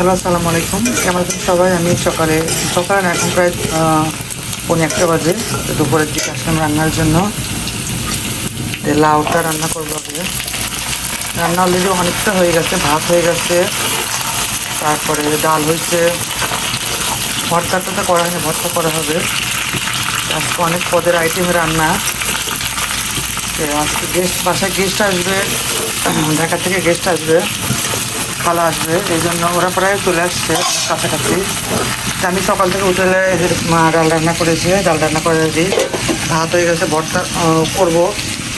Hello আসসালামু আলাইকুম। কেমন আছেন সবাই? আমি সকালে সকালে এখন প্রায় আহ, পৌনে একটা বাজে। দুপুরের দিকে আসলাম রান্নার জন্য। লাউটা রান্না করব আগে। রান্না অলরেডি অনেকটা হয়ে গেছে ভাত হয়ে গেছে। তারপরে ডাল হয়েছে। ভর্তাটা তো করা হয়নি ভর্তা করা হবে। আজকে অনেক পদের আইটেমের রান্না। আজকে গেস্ট বাসায় গেস্ট আসবে ঢাকা থেকে গেস্ট আসবে। খালা আসবে, এই জন্য ওরা প্রায় চলে আসছে কাছাকাছি। আমি সকাল থেকে উঠে এই মা ডাল রান্না করেছি, ডাল রান্না করে দিই ভাত হয়ে গেছে, ভর্তা করব।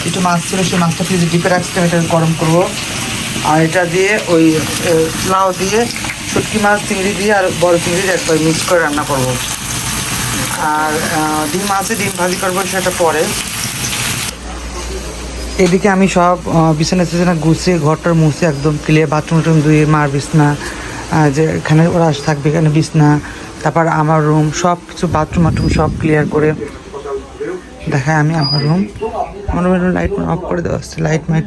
একটু মাছ ছিল, সেই মাছটা ফ্রিজে ডিপে রাখছিলাম এটা গরম করব। আর এটা দিয়ে ওই লাউ দিয়ে, শুটকি মাছ, চিংড়ি দিয়ে আর বড় চিংড়ি একবার মিক্স করে রান্না করব। আর ডিম আছে, ডিম ভাজি করব সেটা পরে। এদিকে আমি সব বিছানা টিছানা গুছিয়ে, ঘরটার মুছে একদম ক্লিয়ার বাথরুম টুম ধুয়ে মার বিছনা যে এখানে ওরা থাকবে এখানে বিছনা, তারপর আমার রুম সব কিছু বাথরুম বাথরুম সব ক্লিয়ার করে দেখায় আমি আমার রুম আমার রুমের লাইট অফ করে দেওয়া হচ্ছে লাইট মাইট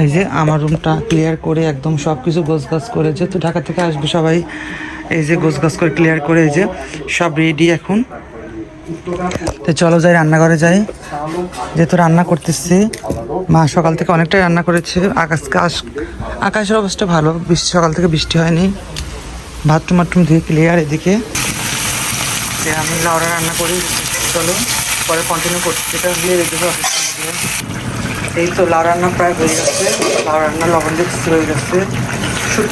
এই যে আমার রুমটা ক্লিয়ার করে একদম সব কিছু গোছ গাছ করে, যেহেতু ঢাকা থেকে আসবে সবাই, এই যে গোছ গাছ করে ক্লিয়ার করে, এই যে সব রেডি এখন। তো চলো যাই, রান্নাঘরে যাই। যেহেতু রান্না করতেছি, মা সকাল থেকে অনেকটাই রান্না করেছে। আকাশ আকাশ আকাশের অবস্থা ভালো, বৃষ্টি, সকাল থেকে বৃষ্টি হয়নি। বাথরুম বাথরুম ধুয়ে ক্লিয়ার এদিকে। যে আমি লাউড়া রান্না করি, চলো, পরে কন্টিনিউ করছি। এটা দিয়ে রেখে এই তো লাউ রান্না প্রায় হয়ে গেছে। লাউ রান্না লবণ দিয়ে হয়ে গেছে।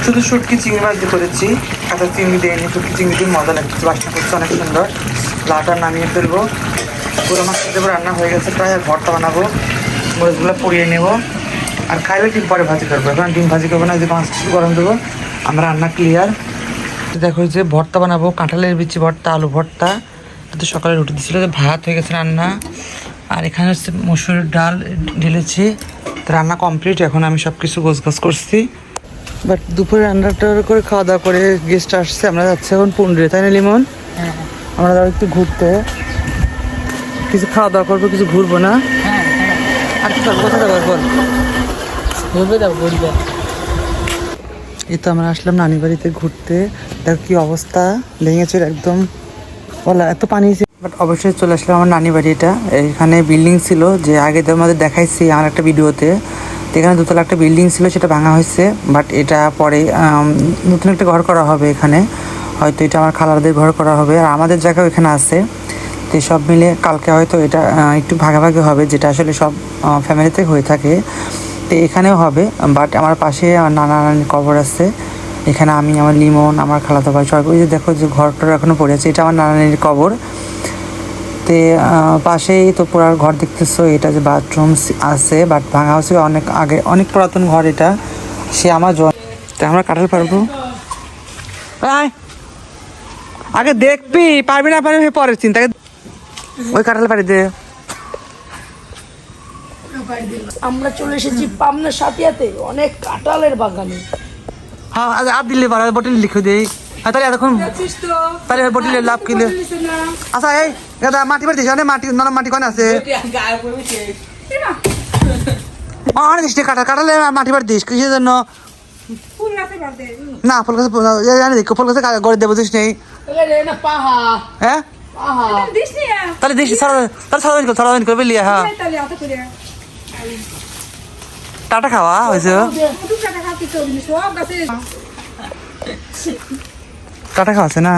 শুধু শুটকি চিংড়ি মাছ দিয়ে করেছি। কাঁচা চিংড়ি দিয়ে নি শুটকি চিংড়ি দিয়ে মজা লাগছে বাসনা করছে, অনেক সুন্দর। লাউটা নামিয়ে ফেলব। পুরো মাছ রান্না হয়ে গেছে প্রায় ভর্তা বানাবো। মরিচগুলো পুড়িয়ে নেব। আর খাইলে ডিম পরে ভাজি করব। এখন ডিম ভাজি করব না যে মাছ গরম দেবো। আমরা রান্না ক্লিয়ার দেখো যে ভর্তা বানাবো। কাঁঠালের বিচি ভর্তা, আলু ভর্তা। তো সকালে রুটি দিছিল যে ভাত হয়ে গেছে রান্না। আর এখানে হচ্ছে মসুর ডাল ঢেলেছি। তো রান্না কমপ্লিট এখন আমি সব কিছু গোছ গাছ করছি। বাট দুপুরে রান্নাটা করে খাওয়া দাওয়া করে গেস্ট আসছে, আমরা যাচ্ছি এখন পুন্ডরে তাই না, লিমন? আমরা যাব একটু ঘুরতে। কিছু খাওয়া দাওয়া করব কিছু ঘুরবো না? আর কি করব কোথায় যাব বল? এই তো আমরা আসলাম নানি বাড়িতে ঘুরতে। দেখো কি অবস্থা ভেঙেছে একদম। বলা এত পানি বাট অবশ্যই চলে আসলাম আমার নানি বাড়ি এটা এখানে বিল্ডিং ছিল যে আগে তো আমাদের দেখাইছি আমার একটা ভিডিওতে। তো এখানে দুতলা একটা বিল্ডিং ছিল সেটা ভাঙা হয়েছে। বাট এটা পরে নতুন একটা ঘর করা হবে এখানে। হয়তো এটা আমার খালাদের ঘর করা হবে। আর আমাদের জায়গাও এখানে আছে। তো সব মিলে কালকে হয়তো এটা একটু ভাগাভাগি হবে, যেটা আসলে সব ফ্যামিলিতে হয়ে থাকে। তো এখানেও হবে বাট আমার পাশে আমার নানা কবর আছে। এখানে আমি, আমার লিমন, আমার খালাতো ভাই, সবাই, ওই যে দেখো যে ঘরটার এখনও পড়ে আছে, এটা আমার নানা নানির কবর। তে পাশেই তো পুরার ঘর দেখতেছো, এটা যে বাথরুম আছে বাট ভাঙা হচ্ছে অনেক আগে, অনেক পুরাতন ঘর এটা। সে আমার জন আমরা কাটাতে পারব আয়। আগে দেখবি পারবি না পারবি পরের চিন্তা। ওই কাঁঠাল পাড়ি দে। আমরা চলে এসেছি পাবনা সাথিয়াতে অনেক কাঁঠালের বাগানে। হ্যাঁ আর দিলে পারা বটিল লিখে দেই হ্যাঁ তাহলে এতক্ষণ তাহলে বটিলে লাভ কিলে আচ্ছা এই দাদা মাটি বাড়ি দিস মাটি নরম মাটি কোন আছে। অনেক দিস কাটা কাটালে মাটি বাড়ি দিস কিসের জন্য? না ফুল গাছে জানি দেখো ফুল গাছে গড়ে দেবো দিস নেই? হ্যাঁ? পাহা। তাহলে দিস সারা তাহলে সারাদিন কর সারাদিন করবে লিয়া হ্যাঁ। টাটা খাওয়া হয়েছে। টাটা খাওয়াছে না?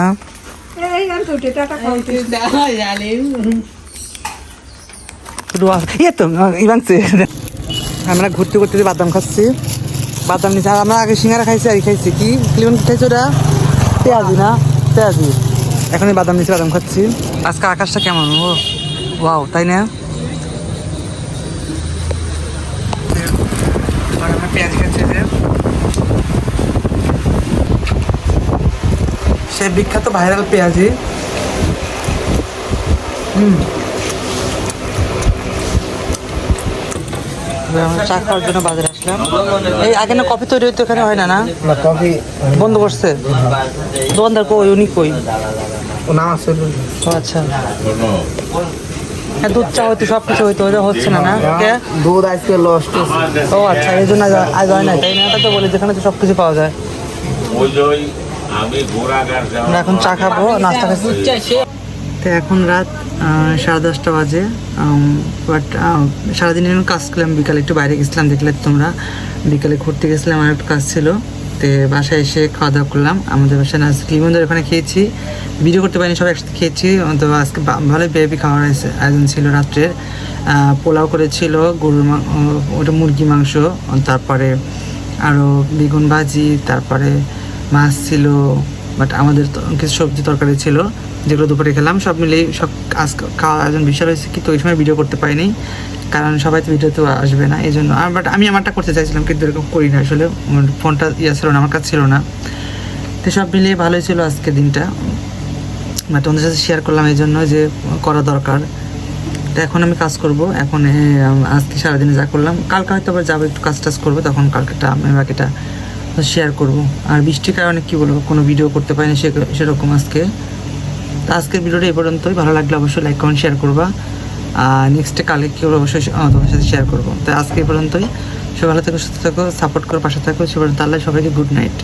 ইয়ে তো ইবাংছে আমরা ঘুরতে ঘুরতে বাদাম খাচ্ছি বাদাম নিচে আর আমরা আগে সিঙ্গারা খাইছি আর খাইছি। কি? ক্লিমন কি খাইছি ওটা? পেঁয়াজি না? পেঁয়াজি এখন এই বাদাম নিচে বাদাম খাচ্ছি। আজকে আকাশটা কেমন? ও ওয়াও তাই না? পেঁয়াজ খাচ্ছি সে বিখ্যাত ভাইরাল পেঁয়াজি। হুম। চা খাওয়ার জন্য বাজারে এই আগে না কফি তৈরি হইতো এখানে? হয় না না? না কফি বন্ধ করছে? দোকানদার কই উনি কই? আছে। ও আচ্ছা। হ্যাঁ দুধ চা হইতো সব কিছু হইতো ওটা হচ্ছে না না? দুধ আজকে লস্ট ও আচ্ছা এই জন্য আজ- হয় না তাই না? তা তো বলি যেখানে তো সব কিছু পাওয়া যায়। এখন চা খাব নাস্তা খাচ্ছি। তো এখন রাত সাড়ে দশটা বাজে। বাট সারাদিন এখন কাজ করলাম বিকালে, একটু বাইরে গেছিলাম দেখলে তোমরা। বিকালে ঘুরতে গেছিলাম আমার একটু কাজ ছিল। তো বাসায় এসে খাওয়া দাওয়া করলাম। আমাদের বাসায় নাচ লিমন্দের ওখানে খেয়েছি। ভিডিও করতে পারিনি, সবাই একসাথে খেয়েছি। তো আজকে ভালোই বেবি খাওয়ার আয়োজন- ছিল রাত্রের। পোলাও করেছিল, গরুর ওটা মুরগি মাংস, তারপরে আরও বেগুন ভাজি, তারপরে মাছ ছিল বাট আমাদের কিছু সবজি তরকারি ছিল। যেগুলো দুপুরে খেলাম, সব মিলেই সব আজ খাওয়া আয়োজন বিশাল হয়েছে, কিন্তু ওই সময় ভিডিও করতে পারিনি, কারণ সবাই তো ভিডিওতে আসবে না এই জন্য বাট আমি আমারটা করতে চাইছিলাম, কিন্তু এরকম করি না আসলে ফোনটা ইয়ে ছিল না, আমার কাছে ছিল না। তো সব মিলিয়ে ভালোই ছিল আজকে দিনটা। বাট ওদের সাথে শেয়ার করলাম এই জন্য যে, করা দরকার। তো এখন আমি কাজ করব, এখন আজকে সারাদিনে যা করলাম, কালকে হয়তো আবার যাব, একটু কাজ টাজ করব, তখন কালকেটা আমি বাকিটা শেয়ার করব। আর বৃষ্টির কারণে কী বলব, কোনো ভিডিও করতে পারিনি সে- সেরকম আজকে। তো আজকের ভিডিওটা এ পর্যন্তই। ভালো লাগলে অবশ্যই লাইক কমেন্ট শেয়ার করবা। আর নেক্সটে কালকে কেউ অবশ্যই তোমার সাথে শেয়ার করব। তো আজকে এই পর্যন্তই। সবাই ভালো থেকো, সুস্থ থাকো সাপোর্ট করো, পাশে থাকো। সে পর্যন্ত আল্লাহ সবাইকে গুড নাইট